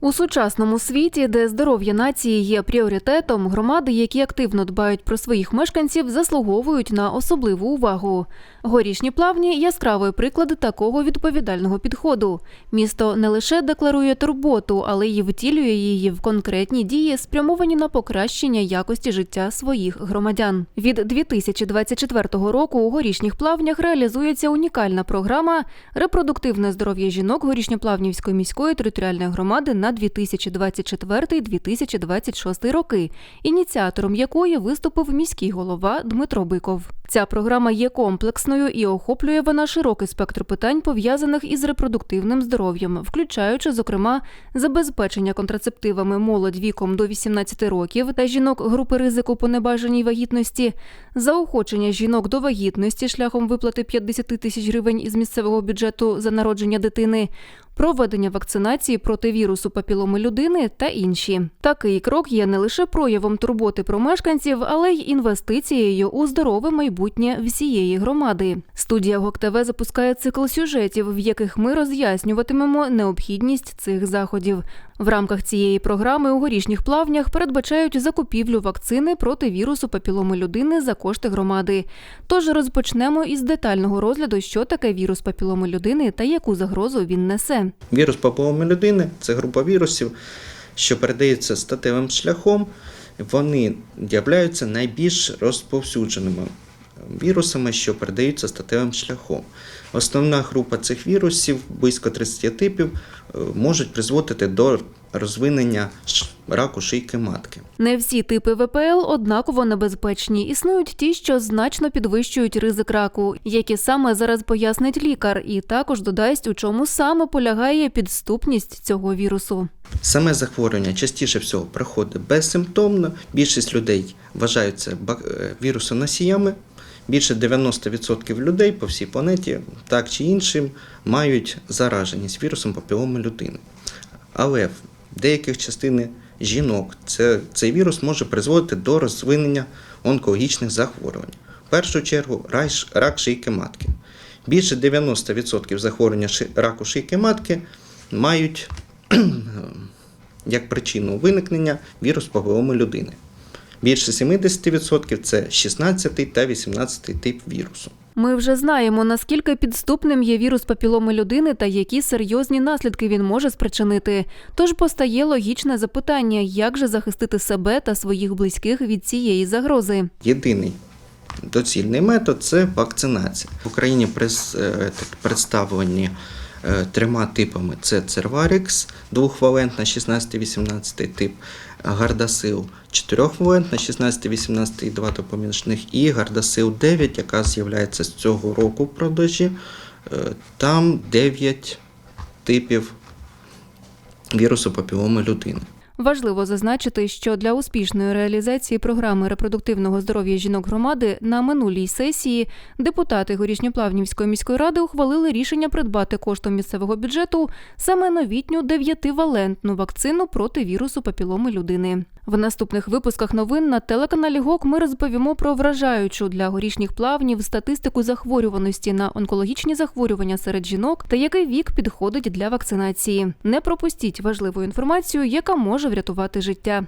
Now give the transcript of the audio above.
У сучасному світі, де здоров'я нації є пріоритетом, громади, які активно дбають про своїх мешканців, заслуговують на особливу увагу. Горішні плавні яскравий приклад такого відповідального підходу. Місто не лише декларує турботу, але й втілює її в конкретні дії, спрямовані на покращення якості життя своїх громадян. Від 2024 року у горішніх плавнях реалізується унікальна програма репродуктивне здоров'я жінок Горішньоплавнівської міської територіальної громади на 2024-2026 роки, ініціатором якої виступив міський голова Дмитро Биков. Ця програма є комплексною і охоплює вона широкий спектр питань, пов'язаних із репродуктивним здоров'ям, включаючи, зокрема, забезпечення контрацептивами молодь віком до 18 років та жінок групи ризику по небажаній вагітності, заохочення жінок до вагітності шляхом виплати 50 тисяч гривень із місцевого бюджету за народження дитини, проведення вакцинації проти вірусу папіломи людини та інші. Такий крок є не лише проявом турботи про мешканців, але й інвестицією у здорове майбутнє всієї громади. Студія ГОК ТВ запускає цикл сюжетів, в яких ми роз'яснюватимемо необхідність цих заходів. В рамках цієї програми у горішніх плавнях передбачають закупівлю вакцини проти вірусу папіломи людини за кошти громади. Тож розпочнемо із детального розгляду, що таке вірус папіломи людини та яку загрозу він несе. Вірус папіломи людини це група вірусів, що передається статевим шляхом. Вони являються найбільш розповсюдженими вірусами, що передаються статевим шляхом. Основна група цих вірусів, близько 30 типів, е, можуть призводити до розвинення раку шийки матки. Не всі типи ВПЛ однаково небезпечні. Існують ті, що значно підвищують ризик раку, які саме зараз пояснить лікар, і також додасть, у чому саме полягає підступність цього вірусу. Саме захворювання частіше всього проходить безсимптомно. Більшість людей вважаються е, вірусоносіями. Більше 90% людей по всій планеті так чи іншим мають зараженість вірусом папіломи людини. Але в деяких частини жінок це, цей вірус може призводити до розвинення онкологічних захворювань. В першу чергу рак шийки матки. Більше 90% захворювання раку шийки матки мають як причину виникнення вірус папіломи людини. Більше 70% це 16 та 18 тип вірусу. Ми вже знаємо, наскільки підступним є вірус папіломи людини та які серйозні наслідки він може спричинити. Тож постає логічне запитання, як же захистити себе та своїх близьких від цієї загрози. Єдиний доцільний метод це вакцинація. В Україні е, представлені е, трьома типами: це Церварікс, двохвалентна 16-18 тип, Гардасил 4 на 16-18 і два допоміжних, і Гардасил 9, яка з'являється з цього року в продажі. Е, Там 9 типів вірусу папіломи людини. Важливо зазначити, що для успішної реалізації програми репродуктивного здоров'я жінок громади на минулій сесії депутати Горішньоплавнівської міської ради ухвалили рішення придбати коштом місцевого бюджету саме новітню дев'ятивалентну вакцину проти вірусу папіломи людини. В наступних випусках новин на телеканалі ГОК ми розповімо про вражаючу для горішніх плавнів статистику захворюваності на онкологічні захворювання серед жінок та який вік підходить для вакцинації. Не пропустіть важливу інформацію, яка може врятувати життя.